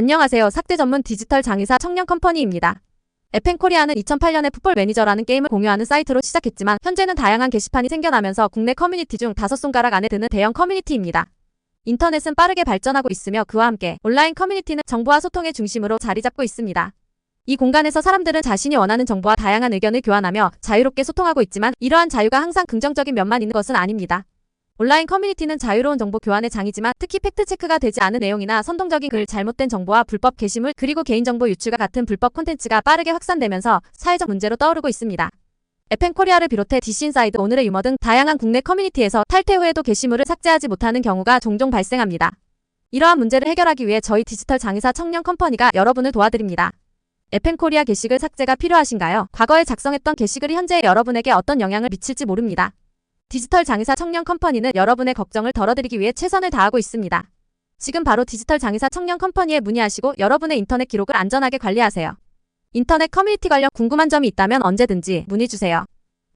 안녕하세요. 삭제 전문 디지털 장의사 청년 컴퍼니입니다. 에펜코리아는 2008년에 풋볼 매니저라는 게임을 공유하는 사이트로 시작했지만 현재는 다양한 게시판이 생겨나면서 국내 커뮤니티 중 다섯 손가락 안에 드는 대형 커뮤니티입니다. 인터넷은 빠르게 발전하고 있으며 그와 함께 온라인 커뮤니티는 정보와 소통의 중심으로 자리 잡고 있습니다. 이 공간에서 사람들은 자신이 원하는 정보와 다양한 의견을 교환하며 자유롭게 소통하고 있지만 이러한 자유가 항상 긍정적인 면만 있는 것은 아닙니다. 온라인 커뮤니티는 자유로운 정보 교환의 장이지만 특히 팩트체크가 되지 않은 내용이나 선동적인 글, 잘못된 정보와 불법 게시물, 그리고 개인정보 유출과 같은 불법 콘텐츠가 빠르게 확산되면서 사회적 문제로 떠오르고 있습니다. 에펜코리아를 비롯해 디시인사이드, 오늘의 유머 등 다양한 국내 커뮤니티에서 탈퇴 후에도 게시물을 삭제하지 못하는 경우가 종종 발생합니다. 이러한 문제를 해결하기 위해 저희 디지털 장의사 청년 컴퍼니가 여러분을 도와드립니다. 에펜코리아 게시글 삭제가 필요하신가요? 과거에 작성했던 게시글이 현재 여러분에게 어떤 영향을 미칠지 모릅니다. 디지털 장의사 청년 컴퍼니는 여러분의 걱정을 덜어드리기 위해 최선을 다하고 있습니다. 지금 바로 디지털 장의사 청년 컴퍼니에 문의하시고 여러분의 인터넷 기록을 안전하게 관리하세요. 인터넷 커뮤니티 관련 궁금한 점이 있다면 언제든지 문의 주세요.